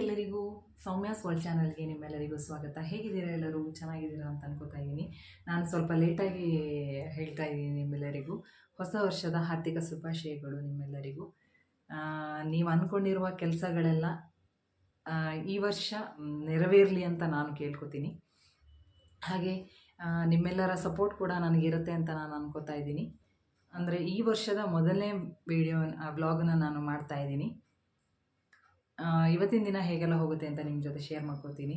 ಎಲ್ಲರಿಗೂ ಸೌಮ್ಯಾಸ್ ವರ್ಲ್ಡ್ ಚಾನಲ್ಗೆ ನಿಮ್ಮೆಲ್ಲರಿಗೂ ಸ್ವಾಗತ. ಹೇಗಿದ್ದೀರಾ ಎಲ್ಲರೂ? ಚೆನ್ನಾಗಿದ್ದೀರಾ ಅಂತ ಅನ್ಕೋತಾ ಇದ್ದೀನಿ. ನಾನು ಸ್ವಲ್ಪ ಲೇಟಾಗಿ ಹೇಳ್ತಾ ಇದ್ದೀನಿ ನಿಮ್ಮೆಲ್ಲರಿಗೂ. ಹೊಸ ವರ್ಷದ ಹಾರ್ದಿಕ ಶುಭಾಶಯಗಳು ನಿಮ್ಮೆಲ್ಲರಿಗೂ. ನೀವು ಅಂದ್ಕೊಂಡಿರುವ ಕೆಲಸಗಳೆಲ್ಲ ಈ ವರ್ಷ ನೆರವೇರಲಿ ಅಂತ ನಾನು ಕೇಳ್ಕೊತೀನಿ. ಹಾಗೆ ನಿಮ್ಮೆಲ್ಲರ ಸಪೋರ್ಟ್ ಕೂಡ ನನಗಿರುತ್ತೆ ಅಂತ ನಾನು ಅನ್ಕೋತಾ ಇದ್ದೀನಿ. ಅಂದರೆ ಈ ವರ್ಷದ ಮೊದಲನೇ ವಿಡಿಯೋ ಬ್ಲಾಗನ್ನು ನಾನು ಮಾಡ್ತಾ ಇದ್ದೀನಿ. ಇವತ್ತಿನ ದಿನ ಹೇಗೆಲ್ಲ ಹೋಗುತ್ತೆ ಅಂತ ನಿಮ್ಮ ಜೊತೆ ಶೇರ್ ಮಾಡ್ಕೋತೀನಿ.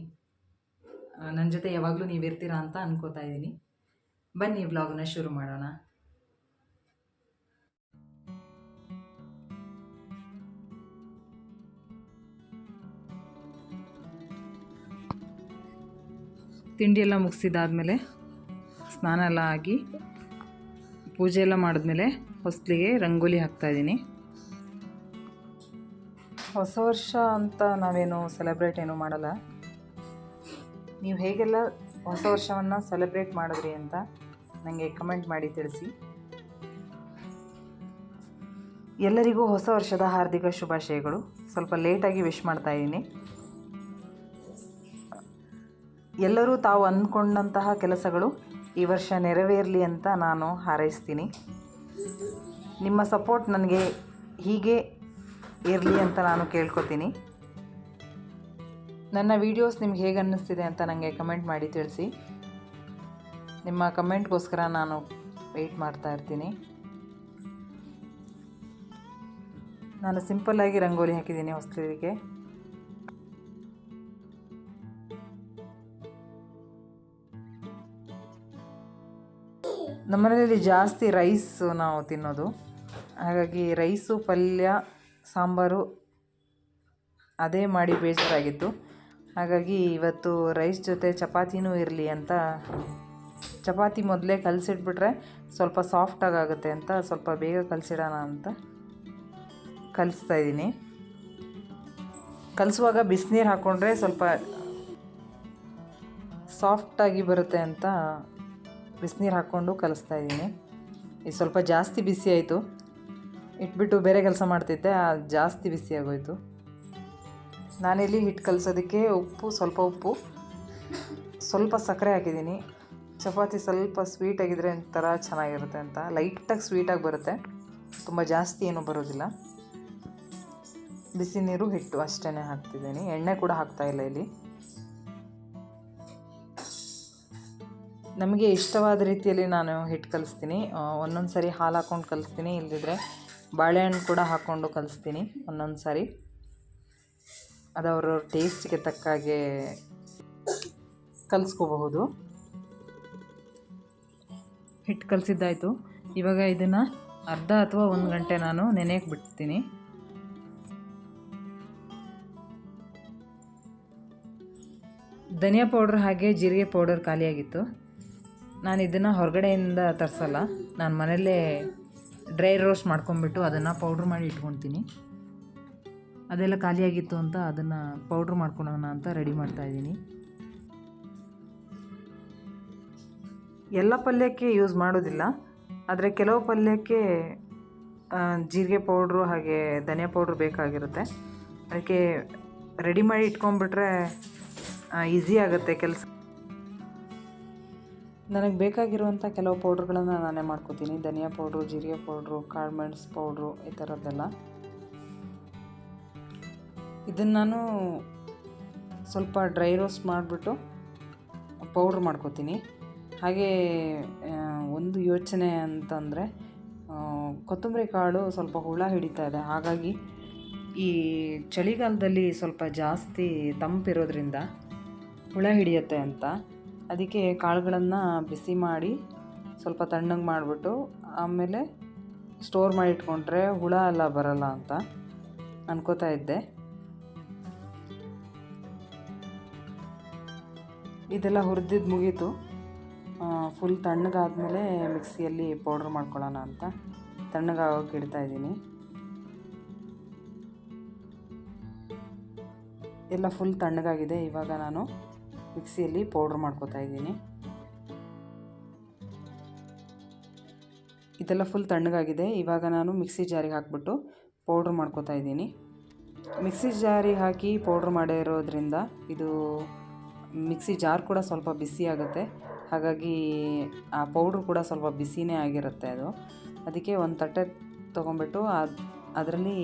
ನನ್ನ ಜೊತೆ ಯಾವಾಗಲೂ ನೀವು ಇರ್ತೀರಾ ಅಂತ ಅನ್ಕೋತಾ ಇದ್ದೀನಿ ಬನ್ನಿ ವ್ಲಾಗ್ನ ಶುರು ಮಾಡೋಣ. ತಿಂಡಿ ಎಲ್ಲ ಮುಗಿಸಿದಾದ್ಮೇಲೆ ಸ್ನಾನ ಎಲ್ಲ ಆಗಿ ಪೂಜೆ ಎಲ್ಲ ಮಾಡಿದ್ಮೇಲೆ ಹೊಸ್ಲಿಗೆ ರಂಗೋಲಿ ಹಾಕ್ತಾಯಿದ್ದೀನಿ ಹೊಸ ವರ್ಷ ಅಂತ ನಾವೇನು ಸೆಲೆಬ್ರೇಟ್ ಏನು ಮಾಡಲ್ಲ. ನೀವು ಹೇಗೆಲ್ಲ ಹೊಸ ವರ್ಷವನ್ನು ಸೆಲೆಬ್ರೇಟ್ ಮಾಡಿದ್ರಿ ಅಂತ ನನಗೆ ಕಮೆಂಟ್ ಮಾಡಿ ತಿಳಿಸಿ. ಎಲ್ಲರಿಗೂ ಹೊಸ ವರ್ಷದ ಹಾರ್ದಿಕ ಶುಭಾಶಯಗಳು. ಸ್ವಲ್ಪ ಲೇಟಾಗಿ ವಿಶ್ ಮಾಡ್ತಾ ಇದ್ದೀನಿ. ಎಲ್ಲರೂ ತಾವು ಅಂದ್ಕೊಂಡಂತಹ ಕೆಲಸಗಳು ಈ ವರ್ಷ ನೆರವೇರಲಿ ಅಂತ ನಾನು ಹಾರೈಸ್ತೀನಿ. ನಿಮ್ಮ ಸಪೋರ್ಟ್ ನನಗೆ ಹೀಗೆ ಇರಲಿ ಅಂತ ನಾನು ಕೇಳ್ಕೊತೀನಿ. ನನ್ನ ವೀಡಿಯೋಸ್ ನಿಮ್ಗೆ ಹೇಗೆ ಅನ್ನಿಸ್ತಿದೆ ಅಂತ ನನಗೆ ಕಮೆಂಟ್ ಮಾಡಿ ತಿಳಿಸಿ. ನಿಮ್ಮ ಕಮೆಂಟ್ಗೋಸ್ಕರ ನಾನು ವೆಯ್ಟ್ ಮಾಡ್ತಾ ಇರ್ತೀನಿ. ನಾನು ಸಿಂಪಲ್ಲಾಗಿ ರಂಗೋಲಿ ಹಾಕಿದ್ದೀನಿ ಹೊಸಲಿಗೆ ನಮ್ಮನೇಲಿ ಜಾಸ್ತಿ ರೈಸು ನಾವು ತಿನ್ನೋದು. ಹಾಗಾಗಿ ರೈಸು ಪಲ್ಯ ಸಾಂಬಾರು ಅದೇ ಮಾಡಿ ಬೇಜಾರಾಗಿತ್ತು. ಹಾಗಾಗಿ ಇವತ್ತು ರೈಸ್ ಜೊತೆ ಚಪಾತಿನೂ ಇರಲಿ ಅಂತ ಚಪಾತಿ ಮೊದಲೇ ಕಲಸಿಟ್ಬಿಟ್ರೆ ಸ್ವಲ್ಪ ಸಾಫ್ಟಾಗಿ ಆಗುತ್ತೆ ಅಂತ ಸ್ವಲ್ಪ ಬೇಗ ಕಲಸಿಡೋಣ ಅಂತ ಕಲಿಸ್ತಾ ಇದ್ದೀನಿ. ಕಲಿಸುವಾಗ ಬಿಸಿನೀರು ಹಾಕ್ಕೊಂಡ್ರೆ ಸ್ವಲ್ಪ ಸಾಫ್ಟಾಗಿ ಬರುತ್ತೆ ಅಂತ ಬಿಸಿನೀರು ಹಾಕ್ಕೊಂಡು ಕಲಿಸ್ತಾ ಇದ್ದೀನಿ. ಇದು ಸ್ವಲ್ಪ ಜಾಸ್ತಿ ಬಿಸಿ ಆಯಿತು. ಇಟ್ಬಿಟ್ಟು ಬೇರೆ ಕೆಲಸ ಮಾಡ್ತಿದ್ದೆ ಜಾಸ್ತಿ ಬಿಸಿ ಆಗೋಯ್ತು. ನಾನಿಲ್ಲಿ ಹಿಟ್ಟು ಕಲಸೋದಕ್ಕೆ ಉಪ್ಪು, ಸ್ವಲ್ಪ ಉಪ್ಪು. ಸ್ವಲ್ಪ ಸಕ್ಕರೆ ಹಾಕಿದ್ದೀನಿ. ಚಪಾತಿ ಸ್ವಲ್ಪ ಸ್ವೀಟಾಗಿದ್ದರೆ ಒಂಥರ ಚೆನ್ನಾಗಿರುತ್ತೆ ಅಂತ. ಲೈಟಾಗಿ ಸ್ವೀಟಾಗಿ ಬರುತ್ತೆ. ತುಂಬ ಜಾಸ್ತಿ ಏನೂ ಬರೋದಿಲ್ಲ. ಬಿಸಿ ನೀರು ಹಿಟ್ಟು ಅಷ್ಟೇ ಹಾಕ್ತಿದ್ದೀನಿ. ಎಣ್ಣೆ ಕೂಡ ಹಾಕ್ತಾ ಇಲ್ಲ. ನಮಗೆ ಇಷ್ಟವಾದ ರೀತಿಯಲ್ಲಿ ನಾನು ಹಿಟ್ಟು ಕಲಿಸ್ತೀನಿ. ಒಂದೊಂದು ಸಾರಿ ಹಾಲು ಹಾಕ್ಕೊಂಡು ಕಲಿಸ್ತೀನಿ ಇಲ್ಲದಿದ್ದರೆ ಬಾಳೆಹಣ್ಣು ಕೂಡ ಹಾಕ್ಕೊಂಡು ಕಲಿಸ್ತೀನಿ ಒಂದೊಂದು ಸಾರಿ ಅದು ಅವ್ರ ಟೇಸ್ಟ್ಗೆ ತಕ್ಕ ಹಾಗೆ ಕಲಿಸ್ಕೋಬಹುದು. ಹಿಟ್ಟು ಕಲಿಸಿದ್ದಾಯಿತು. ಇವಾಗ ಇದನ್ನು ಅರ್ಧ ಅಥವಾ ಒಂದು ಗಂಟೆ ನಾನು ನೆನೆಯಕ್ಕೆ ಬಿಡ್ತೀನಿ. ಧನಿಯಾ ಪೌಡ್ರ್ ಹಾಗೆ ಜೀರಿಗೆ ಪೌಡರ್ ಖಾಲಿಯಾಗಿತ್ತು. ನಾನು ಇದನ್ನು ಹೊರಗಡೆಯಿಂದ ತರಿಸಲ್ಲ. ನಾನು ಮನೆಯಲ್ಲೇ ಡ್ರೈ ರೋಸ್ಟ್ ಮಾಡ್ಕೊಂಬಿಟ್ಟು ಅದನ್ನು ಪೌಡ್ರ್ ಮಾಡಿ ಇಟ್ಕೊತೀನಿ. ಅದೆಲ್ಲ ಖಾಲಿಯಾಗಿತ್ತು ಅಂತ ಅದನ್ನು ಪೌಡ್ರ್ ಮಾಡ್ಕೊಳೋಣ ಅಂತ ರೆಡಿ ಮಾಡ್ತಾಯಿದ್ದೀನಿ ಎಲ್ಲ ಪಲ್ಯಕ್ಕೆ ಯೂಸ್ ಮಾಡೋದಿಲ್ಲ. ಆದರೆ ಕೆಲವು ಪಲ್ಯಕ್ಕೆ ಜೀರಿಗೆ ಪೌಡ್ರು ಹಾಗೆ ಧನಿಯಾ ಪೌಡ್ರ್ ಬೇಕಾಗಿರುತ್ತೆ. ಅದಕ್ಕೆ ರೆಡಿ ಮಾಡಿ ಇಟ್ಕೊಂಡ್ಬಿಟ್ರೆ ಈಸಿ ಆಗುತ್ತೆ ಕೆಲಸ. ನನಗೆ ಬೇಕಾಗಿರುವಂಥ ಕೆಲವು ಪೌಡ್ರ್ಗಳನ್ನು ನಾನೇ ಮಾಡ್ಕೋತೀನಿ. ಧನಿಯಾ ಪೌಡ್ರು ಜೀರಿಗೆ ಪೌಡ್ರು, ಕಾಳು ಮೆಣಸು ಪೌಡ್ರು ಈ ಥರದ್ದೆಲ್ಲ. ಇದನ್ನು ನಾನು ಸ್ವಲ್ಪ ಡ್ರೈ ರೋಸ್ಟ್ ಮಾಡಿಬಿಟ್ಟು ಪೌಡ್ರ್ ಮಾಡ್ಕೋತೀನಿ. ಹಾಗೆ ಒಂದು ಯೋಚನೆ ಅಂತಂದರೆ ಕೊತ್ತಂಬರಿ ಕಾಳು ಸ್ವಲ್ಪ ಹುಳ ಹಿಡಿತಾ ಇದೆ. ಹಾಗಾಗಿ ಈ ಚಳಿಗಾಲದಲ್ಲಿ ಸ್ವಲ್ಪ ಜಾಸ್ತಿ ತಂಪಿರೋದ್ರಿಂದ ಹುಳ ಹಿಡಿಯುತ್ತೆ ಅಂತ ಅದಕ್ಕೆ ಕಾಳುಗಳನ್ನು ಬಿಸಿ ಮಾಡಿ ಸ್ವಲ್ಪ ತಣ್ಣಗೆ ಮಾಡಿಬಿಟ್ಟು ಆಮೇಲೆ ಸ್ಟೋರ್ ಮಾಡಿ ಇಟ್ಕೊಂಡ್ರೆ ಹುಳ ಎಲ್ಲ ಬರಲ್ಲ ಅಂತ ಅನ್ಕೋತಾ ಇದ್ದೆ. ಇದೆಲ್ಲ ಹುರಿದಿದ್ದು ಮುಗೀತು. ಫುಲ್ ತಣ್ಣಗಾದಮೇಲೆ ಮಿಕ್ಸಿಯಲ್ಲಿ ಪೌಡ್ರ್ ಮಾಡ್ಕೊಳ್ಳೋಣ ಅಂತ. ತಣ್ಣಗಾಗೋಕೆ ಇಡ್ತಾ ಇದ್ದೀನಿ. ಎಲ್ಲ ಫುಲ್ ತಣ್ಣಗಾಗಿದೆ ಇವಾಗ ನಾನು. ಮಿಕ್ಸಿಯಲ್ಲಿ ಪೌಡ್ರ್ ಮಾಡ್ಕೋತಾ ಇದ್ದೀನಿ. ಇದೆಲ್ಲ ಫುಲ್ ತಣ್ಣಗಾಗಿದೆ. ಇವಾಗ ನಾನು ಮಿಕ್ಸಿ ಜಾರಿಗೆ ಹಾಕ್ಬಿಟ್ಟು ಪೌಡ್ರ್ ಮಾಡ್ಕೋತಾ ಇದ್ದೀನಿ. ಮಿಕ್ಸಿ ಜಾರಿಗೆ ಹಾಕಿ ಪೌಡ್ರ್ ಮಾಡಿರೋದ್ರಿಂದ ಇದು ಮಿಕ್ಸಿ ಜಾರ್ ಕೂಡ ಸ್ವಲ್ಪ ಬಿಸಿ ಆಗುತ್ತೆ. ಹಾಗಾಗಿ ಆ ಪೌಡ್ರ್ ಕೂಡ ಸ್ವಲ್ಪ ಬಿಸಿನೇ ಆಗಿರುತ್ತೆ ಅದು. ಅದಕ್ಕೆ ಒಂದು ತಟ್ಟೆ ತೊಗೊಂಬಿಟ್ಟು ಅದು, ಅದರಲ್ಲಿ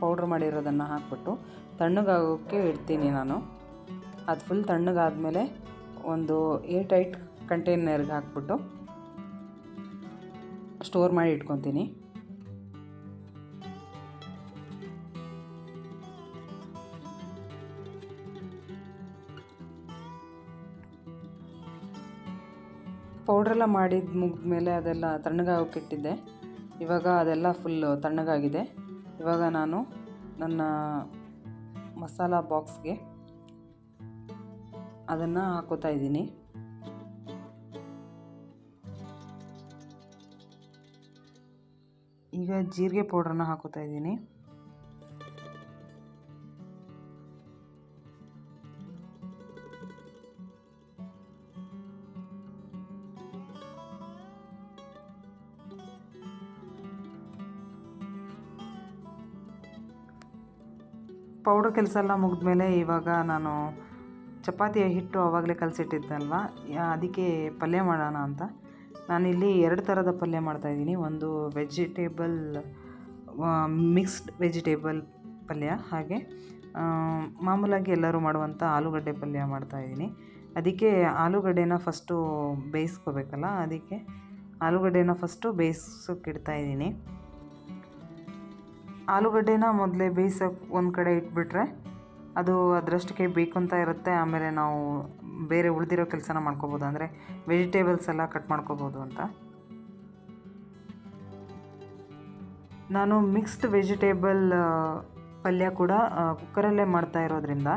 ಪೌಡ್ರ್ ಮಾಡಿರೋದನ್ನು ಹಾಕ್ಬಿಟ್ಟು ತಣ್ಣಗಾಗೋಕ್ಕೆ ಇಡ್ತೀನಿ ನಾನು. ಅದು ಫುಲ್ ತಣ್ಣಗಾದಮೇಲೆ ಒಂದು ಏರ್ ಟೈಟ್ ಕಂಟೈನರ್ಗೆ ಹಾಕ್ಬಿಟ್ಟು ಸ್ಟೋರ್ ಮಾಡಿ ಇಟ್ಕೊತೀನಿ. ಪೌಡ್ರೆಲ್ಲ ಮಾಡಿದ ಮುಗಿದ್ಮೇಲೆ ಅದೆಲ್ಲ ತಣ್ಣಗಾಗೋಕೆ ಇಟ್ಟಿದ್ದೆ. ಇವಾಗ ಅದೆಲ್ಲ ಫುಲ್ಲು ತಣ್ಣಗಾಗಿದೆ. ಇವಾಗ ನಾನು ನನ್ನ ಮಸಾಲ ಬಾಕ್ಸ್ಗೆ ಅದನ್ನು ಹಾಕೋತಾ ಇದ್ದೀನಿ. ಈಗ ಜೀರಿಗೆ ಪೌಡ್ರನ್ನ ಹಾಕೋತಾ ಇದ್ದೀನಿ. ಪೌಡರ್ ಕೆಲಸ ಎಲ್ಲ ಮುಗಿದ್ಮೇಲೆ ಇವಾಗ ನಾನು ಚಪಾತಿಯ ಹಿಟ್ಟು ಆವಾಗಲೇ ಕಲಸಿಟ್ಟಿದ್ದಲ್ವ? ಅದಕ್ಕೆ ಪಲ್ಯ ಮಾಡೋಣ ಅಂತ. ನಾನಿಲ್ಲಿ ಎರಡು ಥರದ ಪಲ್ಯ ಮಾಡ್ತಾಯಿದ್ದೀನಿ ಒಂದು ವೆಜಿಟೇಬಲ್ ಮಿಕ್ಸ್ಡ್ ವೆಜಿಟೇಬಲ್ ಪಲ್ಯ. ಹಾಗೆ ಮಾಮೂಲಾಗಿ ಎಲ್ಲರೂ ಮಾಡುವಂಥ ಆಲೂಗಡ್ಡೆ ಪಲ್ಯ ಮಾಡ್ತಾಯಿದ್ದೀನಿ ಅದಕ್ಕೆ ಆಲೂಗಡ್ಡೆನ ಫಸ್ಟು ಬೇಯಿಸ್ಕೋಬೇಕಲ್ಲ, ಅದಕ್ಕೆ ಆಲೂಗಡ್ಡೆನ ಫಸ್ಟು ಬೇಯಿಸೋಕೆ ಇಡ್ತಾಯಿದ್ದೀನಿ ಆಲೂಗಡ್ಡೆನ ಮೊದಲೇ ಬೇಯಿಸೋಕೆ ಒಂದು ಕಡೆ ಇಟ್ಬಿಟ್ರೆ ಅದು ಅದರಷ್ಟಕ್ಕೆ ಬೇಕು ಅಂತ ಇರುತ್ತೆ. ಆಮೇಲೆ ನಾವು ಬೇರೆ ಉಳಿದಿರೋ ಕೆಲಸನ ಮಾಡ್ಕೋಬೋದು. ಅಂದರೆ ವೆಜಿಟೇಬಲ್ಸ್ ಎಲ್ಲ ಕಟ್ ಮಾಡ್ಕೋಬೋದು ಅಂತ. ನಾನು ಮಿಕ್ಸ್ಡ್ ವೆಜಿಟೇಬಲ್ ಪಲ್ಯ ಕೂಡ ಕುಕ್ಕರಲ್ಲೇ ಮಾಡ್ತಾ ಇರೋದ್ರಿಂದ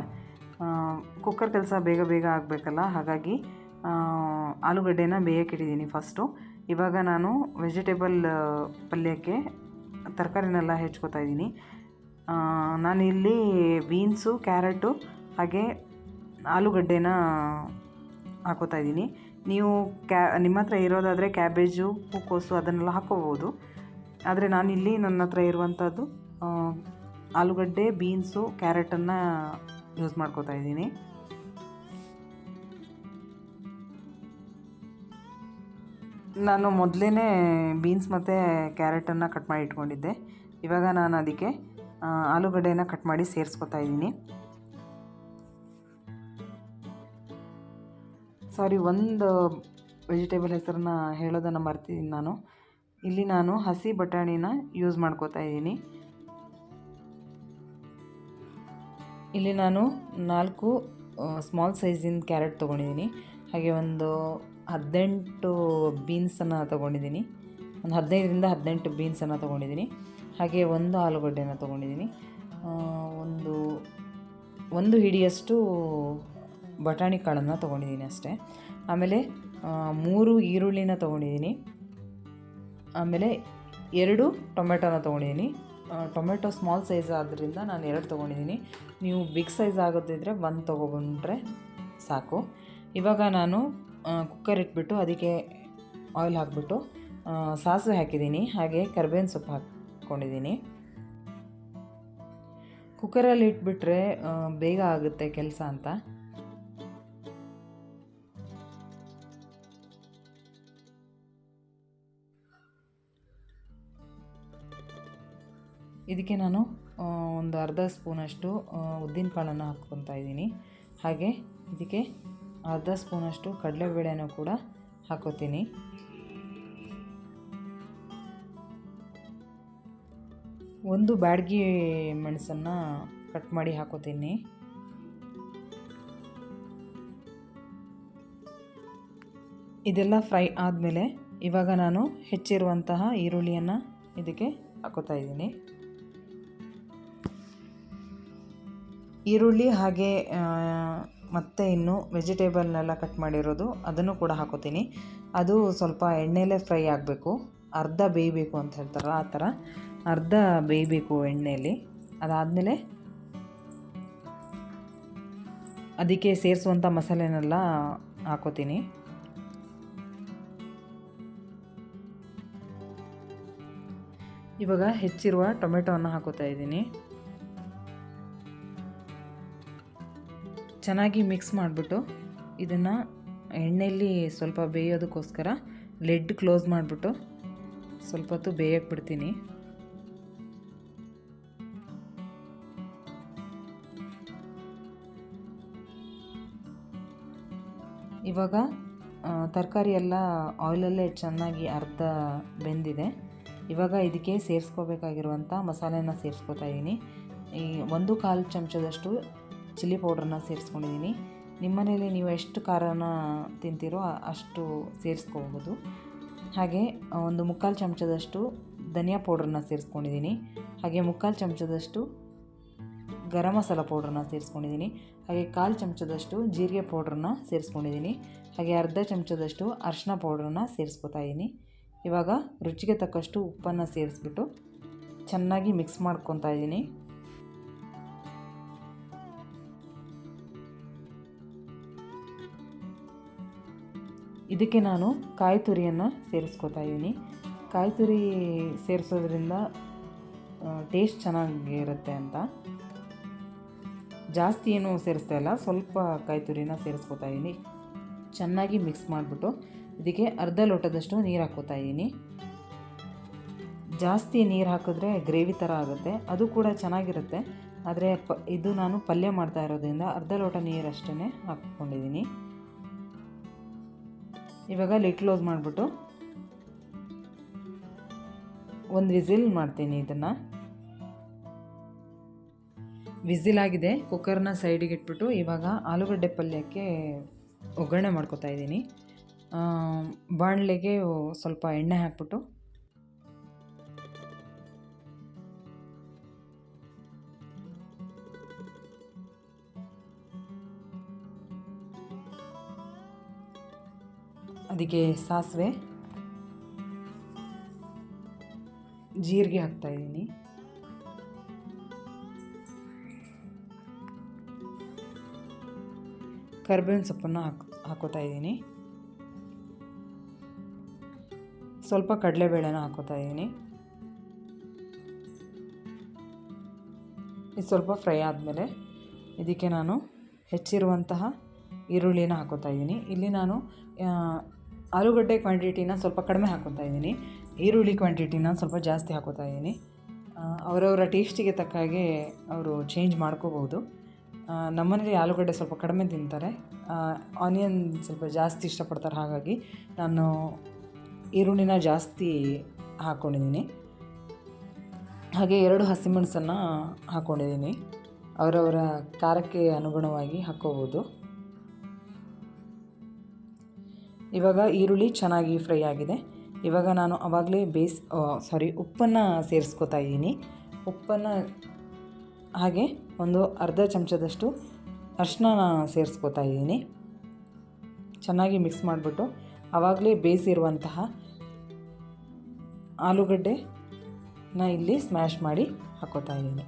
ಕುಕ್ಕರ್ ಕೆಲಸ ಬೇಗ ಬೇಗ ಆಗಬೇಕಲ್ಲ. ಹಾಗಾಗಿ ಆಲೂಗಡ್ಡೆನ ಬೇಯಕ್ಕಿಟ್ಟಿದ್ದೀನಿ ಫಸ್ಟು ಇವಾಗ ನಾನು ವೆಜಿಟೇಬಲ್ ಪಲ್ಯಕ್ಕೆ ತರಕಾರಿನೆಲ್ಲ ಹೆಚ್ಕೋತಾ ಇದ್ದೀನಿ. ನಾನಿಲ್ಲಿ ಬೀನ್ಸು, ಕ್ಯಾರೆಟು, ಹಾಗೆ ಆಲೂಗಡ್ಡೆನ ಹಾಕೋತಾ ಇದ್ದೀನಿ. ನೀವು ಕ್ಯಾ, ನಿಮ್ಮ ಹತ್ರ ಇರೋದಾದರೆ ಕ್ಯಾಬೇಜು ಹೂಕೋಸು ಅದನ್ನೆಲ್ಲ ಹಾಕೋಬೋದು. ಆದರೆ ನಾನಿಲ್ಲಿ ನನ್ನ ಹತ್ರ ಇರುವಂಥದ್ದು ಆಲೂಗಡ್ಡೆ, ಬೀನ್ಸು, ಕ್ಯಾರೆಟನ್ನು ಯೂಸ್ ಮಾಡ್ಕೋತಾ ಇದ್ದೀನಿ. ನಾನು ಮೊದಲೇ ಬೀನ್ಸ್ ಮತ್ತು ಕ್ಯಾರೆಟನ್ನು ಕಟ್ ಮಾಡಿ ಇಟ್ಕೊಂಡಿದ್ದೆ. ಇವಾಗ ನಾನು ಅದಕ್ಕೆ ಆಲೂಗಡ್ಡೆನ ಕಟ್ ಮಾಡಿ ಸೇರಿಸ್ಕೊತಾ ಇದ್ದೀನಿ. ಸಾರಿ ಒಂದು ವೆಜಿಟೇಬಲ್ ಹೆಸರನ್ನ ಹೇಳೋದನ್ನು ಮರ್ತಿದ್ದೀನಿ ನಾನು. ಇಲ್ಲಿ ನಾನು ಹಸಿ ಬಟಾಣಿನ ಯೂಸ್ ಮಾಡ್ಕೋತಾ ಇದ್ದೀನಿ. ಇಲ್ಲಿ ನಾನು ನಾಲ್ಕು ಸ್ಮಾಲ್ ಸೈಜಿನ ಕ್ಯಾರೆಟ್ ತೊಗೊಂಡಿದ್ದೀನಿ. ಹಾಗೆ ಒಂದು ಹದಿನೆಂಟು ಬೀನ್ಸನ್ನು ತೊಗೊಂಡಿದ್ದೀನಿ. ಒಂದು ಹದಿನೈದರಿಂದ ಹದಿನೆಂಟು ಬೀನ್ಸನ್ನು ತೊಗೊಂಡಿದ್ದೀನಿ. ಹಾಗೆ ಒಂದು ಆಲೂಗಡ್ಡೆನ ತೊಗೊಂಡಿದ್ದೀನಿ. ಒಂದು ಒಂದು ಹಿಡಿಯಷ್ಟು ಬಟಾಣಿ ಕಾಳನ್ನು ತೊಗೊಂಡಿದ್ದೀನಿ ಅಷ್ಟೇ. ಆಮೇಲೆ ಮೂರು ಈರುಳ್ಳಿನ ತೊಗೊಂಡಿದ್ದೀನಿ. ಆಮೇಲೆ ಎರಡು ಟೊಮೆಟೊನ ತೊಗೊಂಡಿದ್ದೀನಿ. ಟೊಮೆಟೊ ಸ್ಮಾಲ್ ಸೈಜ್ ಆದ್ದರಿಂದ ನಾನು ಎರಡು ತೊಗೊಂಡಿದ್ದೀನಿ. ನೀವು ಬಿಗ್ ಸೈಜ್ ಆಗೋದಿದ್ರೆ ಒಂದು ತೊಗೊಬಂದ್ರೆ ಸಾಕು. ಇವಾಗ ನಾನು ಕುಕ್ಕರ್ ಇಟ್ಬಿಟ್ಟು ಅದಕ್ಕೆ ಆಯಿಲ್ ಹಾಕ್ಬಿಟ್ಟು ಸಾಸಿವೆ ಹಾಕಿದ್ದೀನಿ. ಹಾಗೆ ಕರ್ಬೇವಿನ ಸೊಪ್ಪು ಹಾಕ್ಕೊಂಡಿದ್ದೀನಿ ಕುಕ್ಕರಲ್ಲಿ ಇಟ್ಬಿಟ್ರೆ ಬೇಗ ಆಗುತ್ತೆ ಕೆಲಸ ಅಂತ. ಇದಕ್ಕೆ ನಾನು ಒಂದು ಅರ್ಧ ಸ್ಪೂನಷ್ಟು ಉದ್ದಿನ ಕಾಳನ್ನು ಹಾಕ್ಕೊತಾ ಇದ್ದೀನಿ. ಹಾಗೆ ಇದಕ್ಕೆ ಅರ್ಧ ಸ್ಪೂನಷ್ಟು ಕಡಲೆಬೇಳೆನೂ ಕೂಡ ಹಾಕೋತೀನಿ. ಒಂದು ಬ್ಯಾಡಗಿ ಮೆಣಸನ್ನು ಕಟ್ ಮಾಡಿ ಹಾಕೋತೀನಿ. ಇದೆಲ್ಲ ಫ್ರೈ ಆದಮೇಲೆ ಇವಾಗ ನಾನು ಹೆಚ್ಚಿರುವಂತಹ ಈರುಳ್ಳಿಯನ್ನು ಇದಕ್ಕೆ ಹಾಕೋತಾ ಇದ್ದೀನಿ. ಈರುಳ್ಳಿ ಹಾಗೆ ಮತ್ತೆ ಇನ್ನು ವೆಜಿಟೇಬಲ್ನೆಲ್ಲ ಕಟ್ ಮಾಡಿರೋದು ಅದನ್ನು ಕೂಡ ಹಾಕೋತೀನಿ. ಅದು ಸ್ವಲ್ಪ ಎಣ್ಣೆಲೇ ಫ್ರೈ ಆಗಬೇಕು. ಅರ್ಧ ಬೇಯಬೇಕು ಅಂತ ಹೇಳ್ತಾರಲ್ಲ ಆ ಥರ, ಅರ್ಧ ಬೇಯಬೇಕು ಎಣ್ಣೆಯಲ್ಲಿ. ಅದಾದಮೇಲೆ ಅದಕ್ಕೆ ಸೇರಿಸುವಂಥ ಮಸಾಲೆನೆಲ್ಲ ಹಾಕೋತೀನಿ. ಇವಾಗ ಹೆಚ್ಚಿರುವ ಟೊಮೆಟೊವನ್ನು ಹಾಕೋತಾ ಇದ್ದೀನಿ. ಚೆನ್ನಾಗಿ ಮಿಕ್ಸ್ ಮಾಡಿಬಿಟ್ಟು ಇದನ್ನು ಎಣ್ಣೆಯಲ್ಲಿ ಸ್ವಲ್ಪ ಬೇಯೋದಕ್ಕೋಸ್ಕರ ಲೆಡ್ ಕ್ಲೋಸ್ ಮಾಡಿಬಿಟ್ಟು ಸ್ವಲ್ಪ ಹೊತ್ತು ಬೇಯಕ್ಕೆ ಬಿಡ್ತೀನಿ. ಇವಾಗ ತರಕಾರಿ ಎಲ್ಲ ಆಯಿಲಲ್ಲೇ ಚೆನ್ನಾಗಿ ಅರ್ಧ ಬೆಂದಿದೆ. ಇವಾಗ ಇದಕ್ಕೆ ಸೇರಿಸ್ಕೋಬೇಕಾಗಿರುವಂಥ ಮಸಾಲೆನ ಸೇರಿಸ್ಕೊತಾ ಇದ್ದೀನಿ ಈ ಒಂದು ಕಾಲು ಚಮಚದಷ್ಟು ಚಿಲ್ಲಿ ಪೌಡ್ರನ್ನ ಸೇರಿಸ್ಕೊಂಡಿದ್ದೀನಿ ನಿಮ್ಮನೇಲಿ ನೀವು ಎಷ್ಟು ಖಾರನ ತಿಂತೀರೋ ಅಷ್ಟು ಸೇರಿಸ್ಕೋಬೋದು ಹಾಗೆ ಒಂದು ಮುಕ್ಕಾಲು ಚಮಚದಷ್ಟು ಧನಿಯಾ ಪೌಡ್ರನ್ನ ಸೇರಿಸ್ಕೊಂಡಿದ್ದೀನಿ. ಹಾಗೆ ಮುಕ್ಕಾಲು ಚಮಚದಷ್ಟು ಗರಂ ಮಸಾಲ ಪೌಡ್ರನ್ನ ಸೇರಿಸ್ಕೊಂಡಿದ್ದೀನಿ. ಹಾಗೆ ಕಾಲು ಚಮಚದಷ್ಟು ಜೀರಿಗೆ ಪೌಡ್ರನ್ನ ಸೇರಿಸ್ಕೊಂಡಿದ್ದೀನಿ. ಹಾಗೆ ಅರ್ಧ ಚಮಚದಷ್ಟು ಅರಿಶಿನ ಪೌಡ್ರನ್ನ ಸೇರಿಸ್ಕೊತಾ ಇದ್ದೀನಿ. ಇವಾಗ ರುಚಿಗೆ ತಕ್ಕಷ್ಟು ಉಪ್ಪನ್ನು ಸೇರಿಸ್ಬಿಟ್ಟು ಚೆನ್ನಾಗಿ ಮಿಕ್ಸ್ ಮಾಡ್ಕೊತಾ ಇದ್ದೀನಿ. ಇದಕ್ಕೆ ನಾನು ಕಾಯಿ ತುರಿಯನ್ನು ಸೇರಿಸ್ಕೊತಾ ಇದ್ದೀನಿ. ಕಾಯಿ ತುರಿ ಸೇರಿಸೋದ್ರಿಂದ ಟೇಸ್ಟ್ ಚೆನ್ನಾಗಿರುತ್ತೆ ಅಂತ. ಜಾಸ್ತಿ ಏನು ಸೇರಿಸ್ತಾ ಇಲ್ಲ, ಸ್ವಲ್ಪ ಕಾಯಿ ತುರಿನ ಸೇರಿಸ್ಕೊತಾ ಇದ್ದೀನಿ. ಚೆನ್ನಾಗಿ ಮಿಕ್ಸ್ ಮಾಡಿಬಿಟ್ಟು ಇದಕ್ಕೆ ಅರ್ಧ ಲೋಟದಷ್ಟು ನೀರು ಹಾಕೋತಾ ಇದ್ದೀನಿ. ಜಾಸ್ತಿ ನೀರು ಹಾಕಿದ್ರೆ ಗ್ರೇವಿ ಥರ ಆಗುತ್ತೆ, ಅದು ಕೂಡ ಚೆನ್ನಾಗಿರುತ್ತೆ. ಆದರೆ ಪ, ಇದು ನಾನು ಪಲ್ಯ ಮಾಡ್ತಾ ಇರೋದ್ರಿಂದ ಅರ್ಧ ಲೋಟ ನೀರಷ್ಟೇ ಹಾಕ್ಕೊಂಡಿದ್ದೀನಿ. ಇವಾಗ ಲಿಡ್ ಕ್ಲೋಸ್ ಮಾಡಿಬಿಟ್ಟು ಒಂದು ವಿಸಿಲ್ ಮಾಡ್ತೀನಿ ಇದನ್ನು. ವಿಸಿಲ್ ಆಗಿದೆ ಕುಕ್ಕರ್ನ ಸೈಡಿಗೆ ಇಟ್ಬಿಟ್ಟು ಇವಾಗ ಆಲೂಗಡ್ಡೆ ಪಲ್ಯಕ್ಕೆ ಒಗ್ಗರಣೆ ಮಾಡ್ಕೊತಾ ಇದ್ದೀನಿ. ಬಾಣಲೆಗೆ ಸ್ವಲ್ಪ ಎಣ್ಣೆ ಹಾಕ್ಬಿಟ್ಟು ಅದಕ್ಕೆ ಸಾಸಿವೆ, ಜೀರಿಗೆ ಹಾಕ್ತಾ ಇದ್ದೀನಿ. ಕರ್ಬೇವಿನ ಸೊಪ್ಪನ್ನು ಹಾಕಿ, ಹಾಕೋತಾ ಇದ್ದೀನಿ. ಸ್ವಲ್ಪ ಕಡಲೆಬೇಳೆನ ಹಾಕೋತಾ ಇದ್ದೀನಿ. ಇದು ಸ್ವಲ್ಪ ಫ್ರೈ ಆದಮೇಲೆ ಇದಕ್ಕೆ ನಾನು ಹೆಚ್ಚಿರುವಂತಹ ಈರುಳ್ಳಿನ ಹಾಕೋತಾ ಇದ್ದೀನಿ. ಇಲ್ಲಿ ನಾನು ಆಲೂಗಡ್ಡೆ ಕ್ವಾಂಟಿಟಿನ ಸ್ವಲ್ಪ ಕಡಿಮೆ ಹಾಕೋತಾ ಇದ್ದೀನಿ. ಈರುಳ್ಳಿ ಕ್ವಾಂಟಿಟಿನ ಸ್ವಲ್ಪ ಜಾಸ್ತಿ ಹಾಕೋತಾ ಇದ್ದೀನಿ. ಅವರವರ ಟೇಸ್ಟಿಗೆ ತಕ್ಕ ಹಾಗೆ ಅವರು ಚೇಂಜ್ ಮಾಡ್ಕೋಬೋದು ನಮ್ಮನೇಲಿ ಆಲೂಗಡ್ಡೆ ಸ್ವಲ್ಪ ಕಡಿಮೆ ತಿಂತಾರೆ. ಆನಿಯನ್ ಸ್ವಲ್ಪ ಜಾಸ್ತಿ ಇಷ್ಟಪಡ್ತಾರೆ. ಹಾಗಾಗಿ ನಾನು ಈರುಳ್ಳಿನ ಜಾಸ್ತಿ ಹಾಕ್ಕೊಂಡಿದ್ದೀನಿ ಹಾಗೆ ಎರಡು ಹಸಿಮೆಣಸನ್ನು ಹಾಕ್ಕೊಂಡಿದ್ದೀನಿ ಅವರವರ ಖಾರಕ್ಕೆ ಅನುಗುಣವಾಗಿ ಹಾಕ್ಕೋಬೋದು ಇವಾಗ ಈರುಳ್ಳಿ ಚೆನ್ನಾಗಿ ಫ್ರೈ ಆಗಿದೆ. ಇವಾಗ ನಾನು ಅವಾಗಲೇ ಬೇಸ್ ಸಾರಿ ಉಪ್ಪನ್ನು ಸೇರಿಸ್ಕೊತಾ ಇದ್ದೀನಿ. ಉಪ್ಪನ್ನು ಹಾಗೆ ಒಂದು ಅರ್ಧ ಚಮಚದಷ್ಟು ಅರ್ಶಿನ ಸೇರಿಸ್ಕೊತಾ ಇದ್ದೀನಿ. ಚೆನ್ನಾಗಿ ಮಿಕ್ಸ್ ಮಾಡಿಬಿಟ್ಟು ಆವಾಗಲೇ ಬೇಯಿಸಿರುವಂತಹ ಆಲೂಗಡ್ಡೆನ ಇಲ್ಲಿ ಸ್ಮ್ಯಾಶ್ ಮಾಡಿ ಹಾಕೋತಾ ಇದ್ದೀನಿ.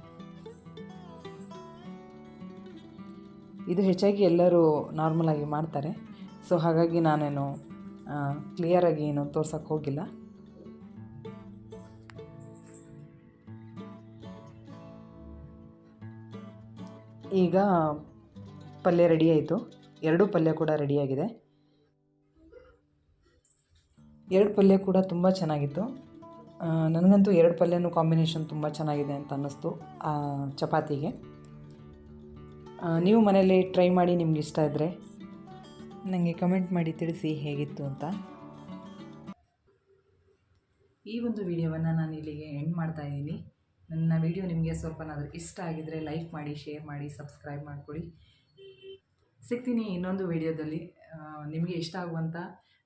ಇದು ಹೆಚ್ಚಾಗಿ ಎಲ್ಲರೂ ನಾರ್ಮಲಾಗಿ ಮಾಡ್ತಾರೆ. ಸೊ ಹಾಗಾಗಿ ನಾನೇನು ಕ್ಲಿಯರಾಗಿ ಏನು ತೋರ್ಸೋಕ್ಕೆ ಹೋಗಿಲ್ಲ. ಈಗ ಪಲ್ಯ ರೆಡಿ ಆಯಿತು. ಎರಡೂ ಪಲ್ಯ ಕೂಡ ರೆಡಿಯಾಗಿದೆ ಎರಡು ಪಲ್ಯ ಕೂಡ ತುಂಬ ಚೆನ್ನಾಗಿತ್ತು. ನನಗಂತೂ ಎರಡು ಪಲ್ಯನೂ ಕಾಂಬಿನೇಷನ್ ತುಂಬ ಚೆನ್ನಾಗಿದೆ ಅಂತ ಅನ್ನಿಸ್ತು ಚಪಾತಿಗೆ. ನೀವು ಮನೇಲಿ ಟ್ರೈ ಮಾಡಿ ನಿಮ್ಗೆ ಇಷ್ಟ ಇದ್ದರೆ ನನಗೆ ಕಮೆಂಟ್ ಮಾಡಿ ತಿಳಿಸಿ ಹೇಗಿತ್ತು ಅಂತ. ಈ ಒಂದು ವಿಡಿಯೋವನ್ನು ನಾನು ಇಲ್ಲಿಗೆ ಎಂಡ್ ಮಾಡ್ತಾ ಇದ್ದೀನಿ. ನನ್ನ ವಿಡಿಯೋ ನಿಮಗೆ ಸ್ವಲ್ಪನಾದರೂ ಇಷ್ಟ ಆಗಿದರೆ ಲೈಕ್ ಮಾಡಿ ಶೇರ್ ಮಾಡಿ ಸಬ್ಸ್ಕ್ರೈಬ್ ಮಾಡಿಕೊಡಿ. ಸಿಗ್ತೀನಿ ಇನ್ನೊಂದು ವಿಡಿಯೋದಲ್ಲಿ. ನಿಮಗೆ ಇಷ್ಟ ಆಗುವಂಥ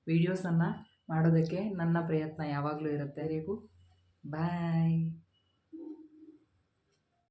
ವಿಡಿಯೋಸನ್ನು ಮಾಡೋದಕ್ಕೆ ನನ್ನ ಪ್ರಯತ್ನ ಯಾವಾಗಲೂ ಇರುತ್ತೆ. ಬಾಯ್